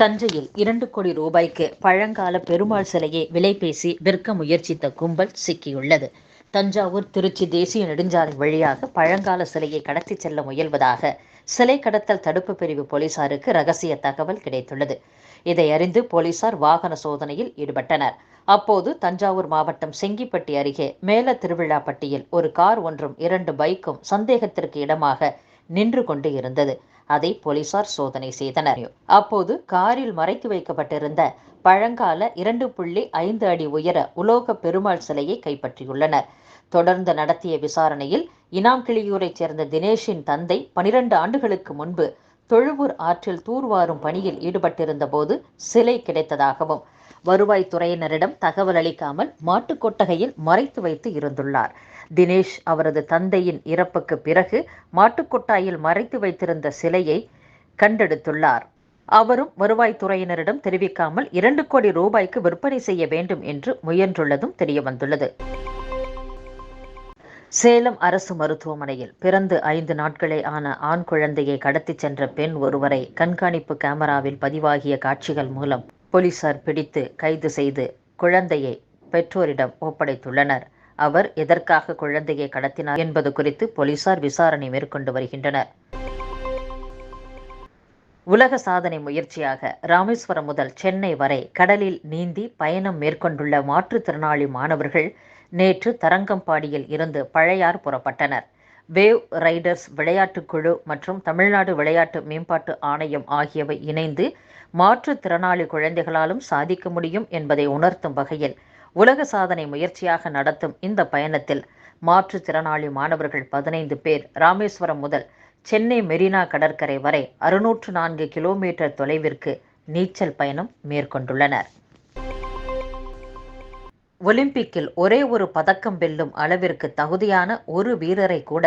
தஞ்சையில் இரண்டு கோடி ரூபாய்க்கு பழங்கால பெருமாள் சிலையை விலை பேசி விற்க முயற்சித்த கும்பல் சிக்கியுள்ளது. தஞ்சாவூர் திருச்சி தேசிய நெடுஞ்சாலை வழியாக பழங்கால சிலையை கடத்திச் செல்ல முயல்வதாக சிலை கடத்தல் தடுப்பு பிரிவு போலீசாருக்கு ரகசிய தகவல் கிடைத்துள்ளது. இதை அறிந்து போலீசார் வாகன சோதனையில் ஈடுபட்டனர். அப்போது தஞ்சாவூர் மாவட்டம் செங்கிப்பட்டி அருகே மேல திருவிழாப்பட்டியில் ஒரு கார் ஒன்றும் இரண்டு பைக்கும் சந்தேகத்திற்கு இடமாக நின்று கொண்டு இருந்தது. அதை போலீசார் சோதனை செய்தனர். அப்போது காரில் மறைத்து வைக்கப்பட்டிருந்த பழங்கால இரண்டு புள்ளி ஐந்து அடி உயர உலோக பெருமாள் சிலையை கைப்பற்றியுள்ளனர். தொடர்ந்து நடத்திய விசாரணையில் இனாம்கிளியூரைச் சேர்ந்த தினேஷின் தந்தை பனிரெண்டு ஆண்டுகளுக்கு முன்பு தொழுவூர் ஆற்றில் தூர்வாரும் பணியில் ஈடுபட்டிருந்த போது சிலை கிடைத்ததாகவும் வருவாய்த்துறையினரிடம் தகவல் அளிக்காமல் மாட்டுக் கொட்டகையில் மறைத்து வைத்து இருந்துள்ளார். தினேஷ் அவரது தந்தையின் இறப்புக்கு பிறகு மாட்டுக்கொட்டாயில் மறைத்து வைத்திருந்த சிலையை கண்டெடுத்துள்ளார். அவரும் வருவாய்த்துறையினரிடம் தெரிவிக்காமல் இரண்டு கோடி ரூபாய்க்கு விற்பனை செய்ய வேண்டும் என்று முயன்றுள்ளதும் தெரியவந்துள்ளது. சேலம் அரசு மருத்துவமனையில் பிறந்து ஐந்து நாட்களே ஆன ஆண் குழந்தையை கடத்திச் சென்ற பெண் ஒருவரை கண்காணிப்பு கேமராவில் பதிவாகிய காட்சிகள் மூலம் போலீசார் பிடித்து கைது செய்து குழந்தையை பெற்றோரிடம் ஒப்படைத்துள்ளனர். அவர் எதற்காக குழந்தையை கடத்தினார் என்பது குறித்து போலீசார் விசாரணை மேற்கொண்டு வருகின்றனர். உலக சாதனை முயற்சியாக ராமேஸ்வரம் முதல் சென்னை வரை கடலில் நீந்தி பயணம் மேற்கொண்டுள்ள மாற்றுத்திறனாளி மாணவர்கள் நேற்று தரங்கம்பாடியில் இருந்து பழையார் புறப்பட்டனர். வேவ் ரைடர்ஸ் விளையாட்டுக் குழு மற்றும் தமிழ்நாடு விளையாட்டு மேம்பாட்டு ஆணையம் ஆகியவை இணைந்து மாற்றுத்திறனாளி குழந்தைகளாலும் சாதிக்க முடியும் என்பதை உணர்த்தும் வகையில் உலக சாதனை முயற்சியாக நடத்தும் இந்த பயணத்தில் மாற்றுத்திறனாளி மாணவர்கள் பதினைந்து பேர் ராமேஸ்வரம் முதல் சென்னை மெரினா கடற்கரை வரை அறுநூற்று நான்கு கிலோமீட்டர் தொலைவிற்கு நீச்சல் பயணம் மேற்கொண்டுள்ளனர். ஒலிம்பிக்கில் ஒரே ஒரு பதக்கம் வெல்லும் அளவிற்கு தகுதியான ஒரு வீரரை கூட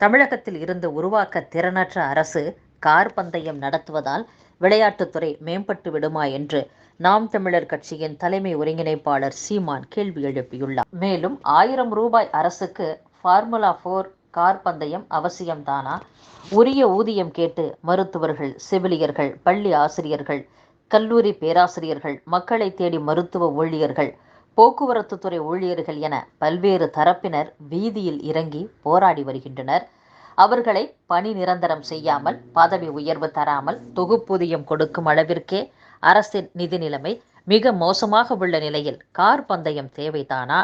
தமிழகத்தில் இருந்து உருவாக்க திறனற்ற அரசு கார் பந்தயம் நடத்துவதால் விளையாட்டுத்துறை மேம்பட்டு விடுமா என்று நாம் தமிழர் கட்சியின் தலைமை ஒருங்கிணைப்பாளர் சீமான் கேள்வி எழுப்பியுள்ளார். மேலும் ஆயிரம் ரூபாய் அரசுக்கு ஃபார்முலா ஃபோர் கார் பந்தயம் அவசியம்தானா? உரிய ஊதியம் கேட்டு மருத்துவர்கள் செவிலியர்கள் பள்ளி ஆசிரியர்கள் கல்லூரி பேராசிரியர்கள் மக்களை தேடி மருத்துவ ஊழியர்கள் போக்குவரத்து துறை ஊழியர்கள் என பல்வேறு தரப்பினர் வீதியில் இறங்கி போராடி வருகின்றனர். அவர்களை பணி நிரந்தரம் செய்யாமல் பதவி உயர்வு தராமல் தொகுப்பூதியம் கொடுக்கும் அளவிற்கே அரசின் நிதி நிலைமை மிக மோசமாக உள்ள நிலையில் கார் பந்தயம் தேவைதானா?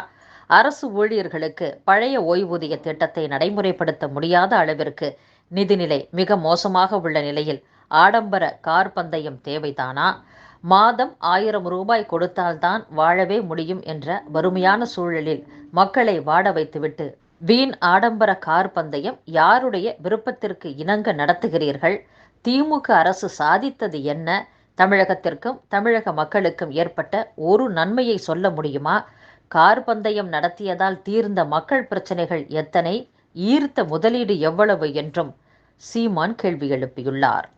அரசு ஊழியர்களுக்கு பழைய ஓய்வூதிய திட்டத்தை நடைமுறைப்படுத்த முடியாத அளவிற்கு நிதிநிலை மிக மோசமாக உள்ள நிலையில் ஆடம்பர கார் பந்தயம் தேவைதானா? மாதம் ஆயிரம் ரூபாய் கொடுத்தால்தான் வாழவே முடியும் என்ற வறுமையான சூழலில் மக்களை வாட வைத்துவிட்டு வீண் ஆடம்பர கார் பந்தயம் யாருடைய விருப்பத்திற்கு இணங்க நடத்துகிறீர்கள்? திமுக அரசு சாதித்தது என்ன? தமிழகத்திற்கும் தமிழக மக்களுக்கும் ஏற்பட்ட ஒரு நன்மையை சொல்ல முடியுமா? கார் பந்தயம் நடத்தியதால் தீர்ந்த மக்கள் பிரச்சனைகள் எத்தனை? ஈர்த்த முதலீடு எவ்வளவு என்றும் சீமான் கேள்வி எழுப்பியுள்ளார்.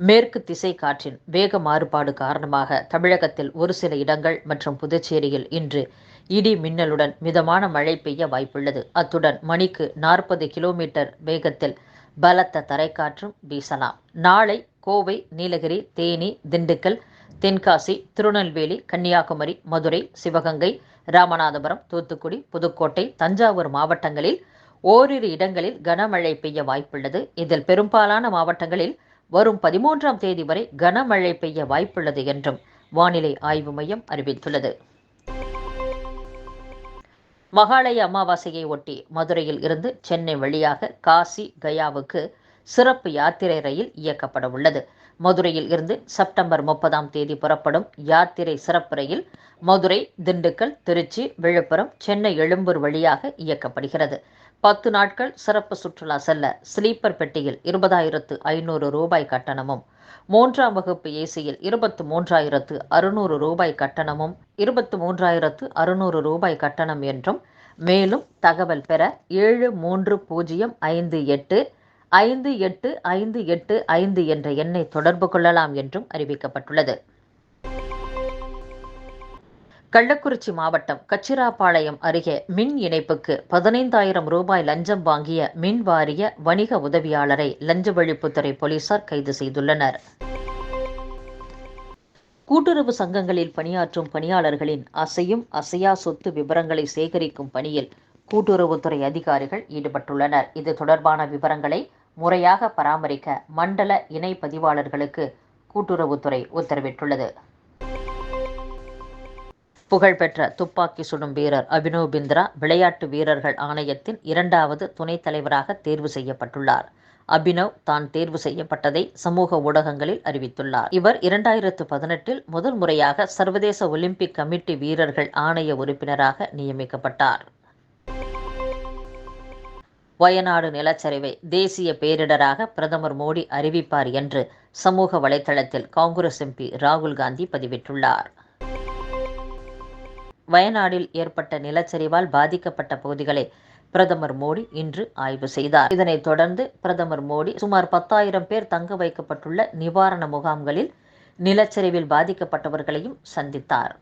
மேற்கு திசை காற்றின் வேக மாறுபாடு காரணமாக தமிழகத்தில் ஒரு சில இடங்கள் மற்றும் புதுச்சேரியில் இன்று இடி மின்னலுடன் மிதமான மழை பெய்ய வாய்ப்புள்ளது. அத்துடன் மணிக்கு நாற்பது கிலோமீட்டர் வேகத்தில் பலத்த தரைக்காற்றும் வீசலாம். நாளை கோவை நீலகிரி தேனி திண்டுக்கல் தென்காசி திருநெல்வேலி கன்னியாகுமரி மதுரை சிவகங்கை ராமநாதபுரம் தூத்துக்குடி புதுக்கோட்டை தஞ்சாவூர் மாவட்டங்களில் ஓரிரு இடங்களில் கனமழை பெய்ய வாய்ப்புள்ளது. இதில் பெரும்பாலான மாவட்டங்களில் வரும் பதிமூன்றாம் தேதி வரை கனமழை பெய்ய வாய்ப்புள்ளது என்றும் வானிலை ஆய்வு மையம் அறிவித்துள்ளது. மகாலய அமாவாசையை ஒட்டி மதுரையில் இருந்து சென்னை வழியாக காசி கயாவுக்கு சிறப்பு யாத்திரை ரயில் இயக்கப்பட உள்ளது. மதுரையில் இருந்து செப்டம்பர் முப்பதாம் தேதி புறப்படும் யாத்திரை சிறப்பு ரயில் மதுரை திண்டுக்கல் திருச்சி விழுப்புரம் சென்னை எழும்பூர் வழியாக இயக்கப்படுகிறது. பத்து நாட்கள் சிறப்பு சுற்றுலா செல்ல ஸ்லீப்பர் பெட்டியில் இருபதாயிரத்து ஐநூறு ரூபாய் கட்டணமும் மூன்றாம் வகுப்பு ஏசியில் இருபத்து மூன்றாயிரத்து அறுநூறு ரூபாய் கட்டணமும் இருபத்து மூன்றாயிரத்து அறுநூறு ரூபாய் கட்டணம் என்றும் மேலும் தகவல் பெற ஏழு மூன்று பூஜ்ஜியம் ஐந்து எட்டு ஐந்து எட்டு ஐந்து எட்டு ஐந்து என்ற எண்ணை தொடர்பு கொள்ளலாம் என்றும் அறிவிக்கப்பட்டுள்ளது. கள்ளக்குறிச்சி மாவட்டம் கச்சிராப்பாளையம் அருகே மின் இணைப்புக்கு பதினைந்தாயிரம் ரூபாய் லஞ்சம் வாங்கிய மின் வாரிய வணிக உதவியாளரை லஞ்ச ஒழிப்புத்துறை போலீசார் கைது செய்துள்ளனர். கூட்டுறவு சங்கங்களில் பணியாற்றும் பணியாளர்களின் அசையும் அசையா சொத்து விவரங்களை சேகரிக்கும் பணியில் கூட்டுறவுத்துறை அதிகாரிகள் ஈடுபட்டுள்ளனர். இது தொடர்பான விவரங்களை முறையாக பராமரிக்க மண்டல இணை பதிவாளர்களுக்கு கூட்டுறவுத்துறை உத்தரவிட்டுள்ளது. புகழ்பெற்ற துப்பாக்கி சுடும் வீரர் அபினவ் பிந்த்ரா விளையாட்டு வீரர்கள் ஆணையத்தின் இரண்டாவது துணைத் தலைவராக தேர்வு செய்யப்பட்டுள்ளார். அபினவ் தான் தேர்வு செய்யப்பட்டதை சமூக ஊடகங்களில் அறிவித்துள்ளார். இவர் இரண்டாயிரத்து பதினெட்டில் முதல் முறையாக சர்வதேச ஒலிம்பிக் கமிட்டி வீரர்கள் ஆணைய உறுப்பினராக நியமிக்கப்பட்டார். வயநாடு நிலச்சரிவை தேசிய பேரிடராக பிரதமர் மோடி அறிவிப்பார் என்று சமூக வலைதளத்தில் காங்கிரஸ் எம்பி ராகுல் காந்தி பதிவிட்டுள்ளார். வயநாடில் ஏற்பட்ட நிலச்சரிவால் பாதிக்கப்பட்ட பகுதிகளை பிரதமர் மோடி இன்று ஆய்வு செய்தார். இதனைத் தொடர்ந்து பிரதமர் மோடி சுமார் பத்தாயிரம் பேர் தங்க வைக்கப்பட்டுள்ள நிவாரண முகாம்களில் நிலச்சரிவில் பாதிக்கப்பட்டவர்களையும் சந்தித்தார்.